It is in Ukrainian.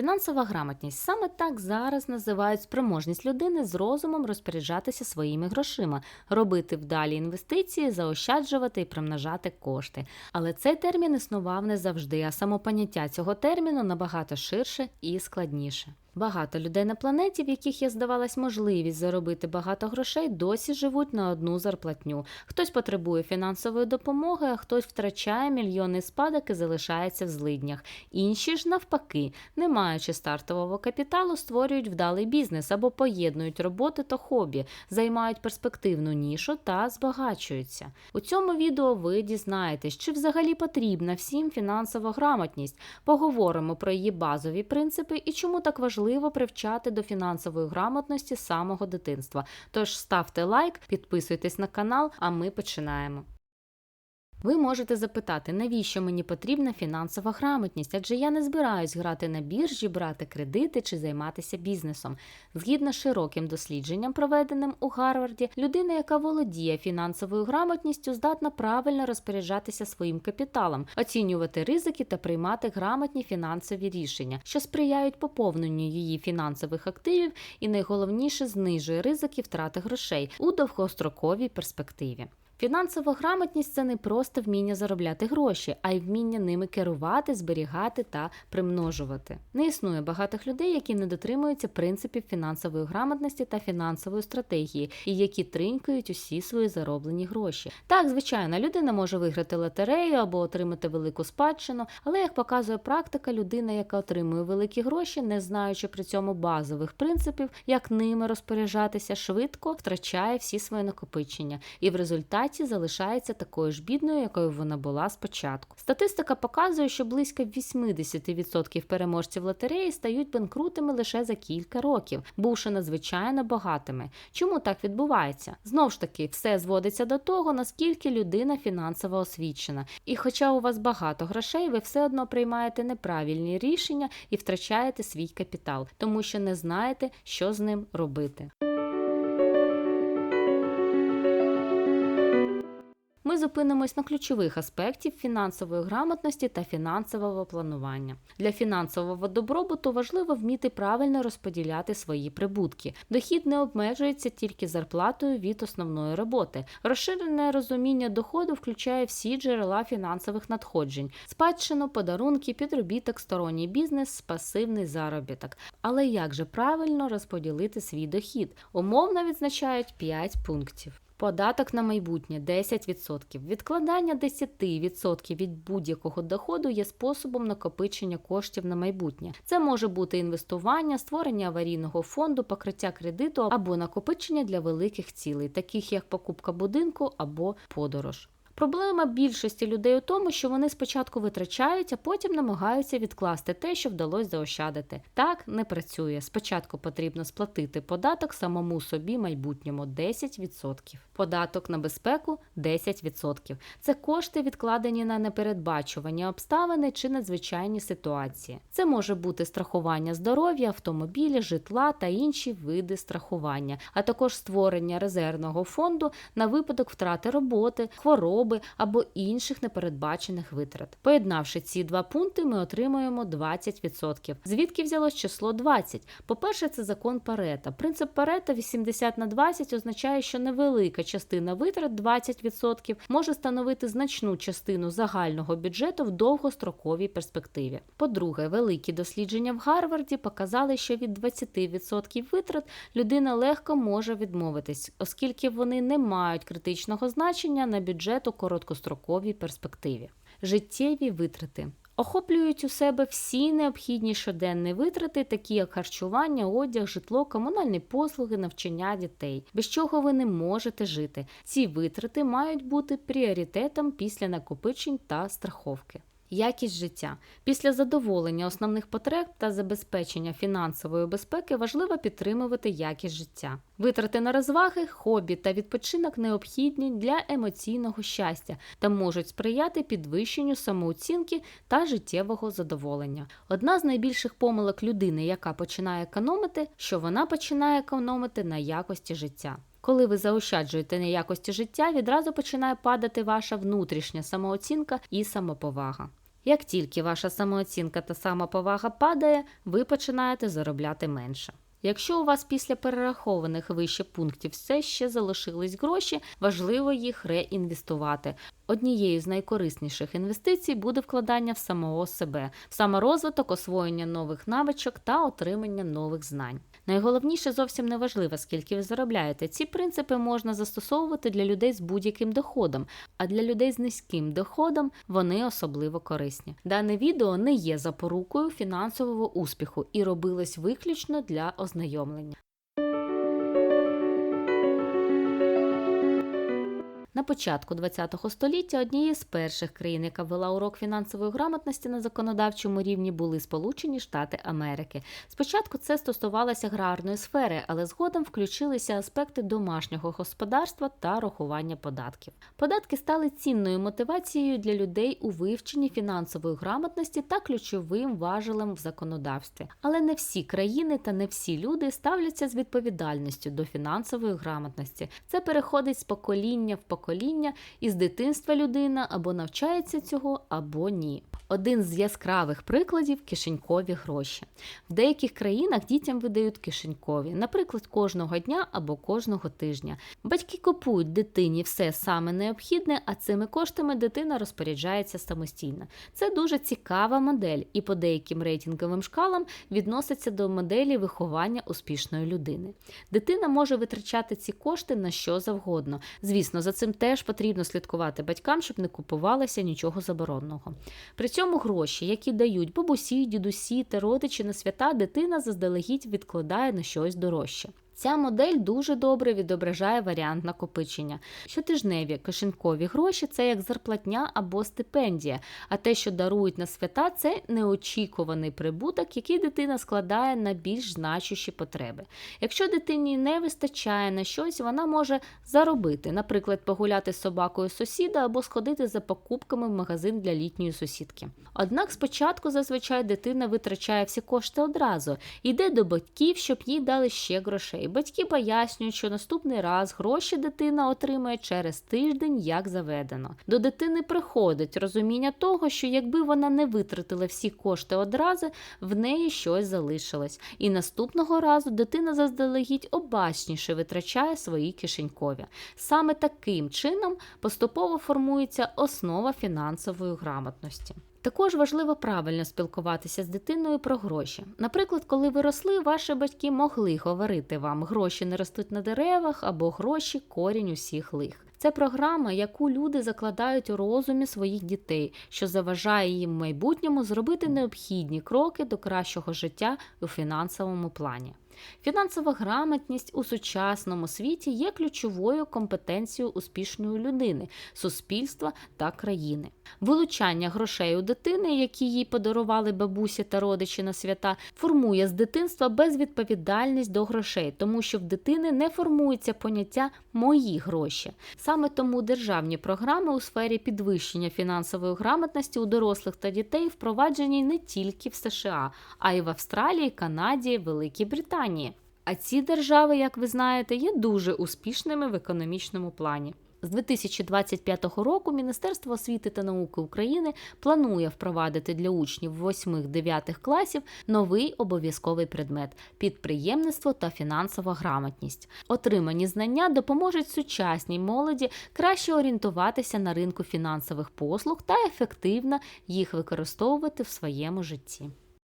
Фінансова грамотність саме так зараз називають спроможність людини з розумом розпоряджатися своїми грошима, робити вдалі інвестиції, заощаджувати і примножати кошти. Але цей термін існував не завжди, а самопоняття цього терміну набагато ширше і складніше. Багато людей на планеті, в яких є здавалась можливість заробити багато грошей, досі живуть на одну зарплатню. Хтось потребує фінансової допомоги, а хтось втрачає мільйони спадок і залишається в злиднях. Інші ж навпаки, не маючи стартового капіталу, створюють вдалий бізнес або поєднують роботи та хобі, займають перспективну нішу та збагачуються. У цьому відео ви дізнаєтесь, чи взагалі потрібна всім фінансова грамотність. Поговоримо про її базові принципи і чому так важливо привчати до фінансової грамотності самого дитинства. Тож ставте лайк, підписуйтесь на канал, а ми починаємо. Ви можете запитати, навіщо мені потрібна фінансова грамотність, адже я не збираюсь грати на біржі, брати кредити чи займатися бізнесом. Згідно широким дослідженням, проведеним у Гарварді, людина, яка володіє фінансовою грамотністю, здатна правильно розпоряджатися своїм капіталом, оцінювати ризики та приймати грамотні фінансові рішення, що сприяють поповненню її фінансових активів і найголовніше знижує ризики втрати грошей у довгостроковій перспективі. Фінансова грамотність це не просто вміння заробляти гроші, а й вміння ними керувати, зберігати та примножувати. Не існує багатих людей, які не дотримуються принципів фінансової грамотності та фінансової стратегії, і які тринькають усі свої зароблені гроші. Так, звичайно, людина може виграти лотерею або отримати велику спадщину, але як показує практика, людина, яка отримує великі гроші, не знаючи при цьому базових принципів, як ними розпоряджатися, швидко втрачає всі свої накопичення, і в результаті залишається такою ж бідною, якою вона була спочатку. Статистика показує, що близько 80% переможців лотереї стають банкрутами лише за кілька років, бувши надзвичайно багатими. Чому так відбувається? Знов ж таки, все зводиться до того, наскільки людина фінансово освічена. І хоча у вас багато грошей, ви все одно приймаєте неправильні рішення і втрачаєте свій капітал, тому що не знаєте, що з ним робити. Зупинимось на ключових аспектів фінансової грамотності та фінансового планування. Для фінансового добробуту важливо вміти правильно розподіляти свої прибутки. Дохід не обмежується тільки зарплатою від основної роботи. Розширене розуміння доходу включає всі джерела фінансових надходжень: спадщину, подарунки, підробіток, сторонній бізнес, пасивний заробіток. Але як же правильно розподілити свій дохід? Умовно відзначають 5 пунктів. Податок на майбутнє 10%. Відкладання 10% від будь-якого доходу є способом накопичення коштів на майбутнє. Це може бути інвестування, створення аварійного фонду, покриття кредиту або накопичення для великих цілей, таких як покупка будинку або подорож. Проблема більшості людей у тому, що вони спочатку витрачають, а потім намагаються відкласти те, що вдалося заощадити. Так не працює. Спочатку потрібно сплатити податок самому собі майбутньому 10%. Податок на безпеку 10%. Це кошти, відкладені на непередбачувані обставини чи надзвичайні ситуації. Це може бути страхування здоров'я, автомобілі, житла та інші види страхування, а також створення резервного фонду на випадок втрати роботи, хвороби або інших непередбачених витрат. Поєднавши ці два пункти, ми отримуємо 20%. Звідки взялось число 20? По-перше, це закон Парета. Принцип Парета 80 на 20 означає, що невелика частина витрат 20% може становити значну частину загального бюджету в довгостроковій перспективі. По-друге, великі дослідження в Гарварді показали, що від 20% витрат людина легко може відмовитись, оскільки вони не мають критичного значення на бюджет у короткостроковій перспективі. Життєві витрати. Охоплюють у себе всі необхідні щоденні витрати, такі як харчування, одяг, житло, комунальні послуги, навчання дітей, без чого ви не можете жити. Ці витрати мають бути пріоритетом після накопичень та страховки. Якість життя після задоволення основних потреб та забезпечення фінансової безпеки важливо підтримувати якість життя. Витрати на розваги, хобі та відпочинок необхідні для емоційного щастя та можуть сприяти підвищенню самооцінки та життєвого задоволення. Одна з найбільших помилок людини, яка починає економити, що вона починає економити на якості життя. Коли ви заощаджуєте на якості життя, відразу починає падати ваша внутрішня самооцінка і самоповага. Як тільки ваша самооцінка та самоповага падає, ви починаєте заробляти менше. Якщо у вас після перерахованих вище пунктів все ще залишились гроші, важливо їх реінвестувати. Однією з найкорисніших інвестицій буде вкладання в самого себе, в саморозвиток, освоєння нових навичок та отримання нових знань. Найголовніше зовсім не важливо, скільки ви заробляєте. Ці принципи можна застосовувати для людей з будь-яким доходом, а для людей з низьким доходом вони особливо корисні. Дане відео не є запорукою фінансового успіху і робилось виключно для ознайомлення. На початку ХХ століття однією з перших країн, яка ввела урок фінансової грамотності на законодавчому рівні, були Сполучені Штати Америки. Спочатку це стосувалося аграрної сфери, але згодом включилися аспекти домашнього господарства та рахування податків. Податки стали цінною мотивацією для людей у вивченні фінансової грамотності та ключовим важелем в законодавстві. Але не всі країни та не всі люди ставляться з відповідальністю до фінансової грамотності. Це переходить з покоління в покоління покоління, і з дитинства людина або навчається цього, або ні. Один з яскравих прикладів кишенькові гроші. В деяких країнах дітям видають кишенькові, наприклад, кожного дня або кожного тижня. Батьки купують дитині все саме необхідне, а цими коштами дитина розпоряджається самостійно. Це дуже цікава модель, і по деяким рейтинговим шкалам відноситься до моделі виховання успішної людини. Дитина може витрачати ці кошти на що завгодно. Звісно, за цим теж потрібно слідкувати батькам, щоб не купувалося нічого заборонного. При цьому гроші, які дають бабусі, дідусі та родичі на свята, дитина заздалегідь відкладає на щось дорожче. Ця модель дуже добре відображає варіант накопичення. Щотижневі кишенькові гроші це як зарплатня або стипендія, а те, що дарують на свята, це неочікуваний прибуток, який дитина складає на більш значущі потреби. Якщо дитині не вистачає на щось, вона може заробити, наприклад, погуляти з собакою сусіда або сходити за покупками в магазин для літньої сусідки. Однак спочатку зазвичай дитина витрачає всі кошти одразу, йде до батьків, щоб їй дали ще грошей. Батьки пояснюють, що наступний раз гроші дитина отримає через тиждень, як заведено. До дитини приходить розуміння того, що якби вона не витратила всі кошти одразу, в неї щось залишилось. І наступного разу дитина заздалегідь обачніше витрачає свої кишенькові. Саме таким чином поступово формується основа фінансової грамотності. Також важливо правильно спілкуватися з дитиною про гроші. Наприклад, коли ви росли, ваші батьки могли говорити вам, гроші не ростуть на деревах або гроші корінь усіх лих. Це програма, яку люди закладають у розумі своїх дітей, що заважає їм в майбутньому зробити необхідні кроки до кращого життя у фінансовому плані. Фінансова грамотність у сучасному світі є ключовою компетенцією успішної людини, суспільства та країни. Вилучання грошей у дитини, які їй подарували бабусі та родичі на свята, формує з дитинства безвідповідальність до грошей, тому що в дитини не формується поняття мої гроші. Саме тому державні програми у сфері підвищення фінансової грамотності у дорослих та дітей впроваджені не тільки в США, а й в Австралії, Канаді, Великій Британії. А ці держави, як ви знаєте, є дуже успішними в економічному плані. З 2025 року Міністерство освіти та науки України планує впровадити для учнів 8-9 класів новий обов'язковий предмет підприємництво та фінансова грамотність. Отримані знання допоможуть сучасній молоді краще орієнтуватися на ринку фінансових послуг та ефективно їх використовувати в своєму житті.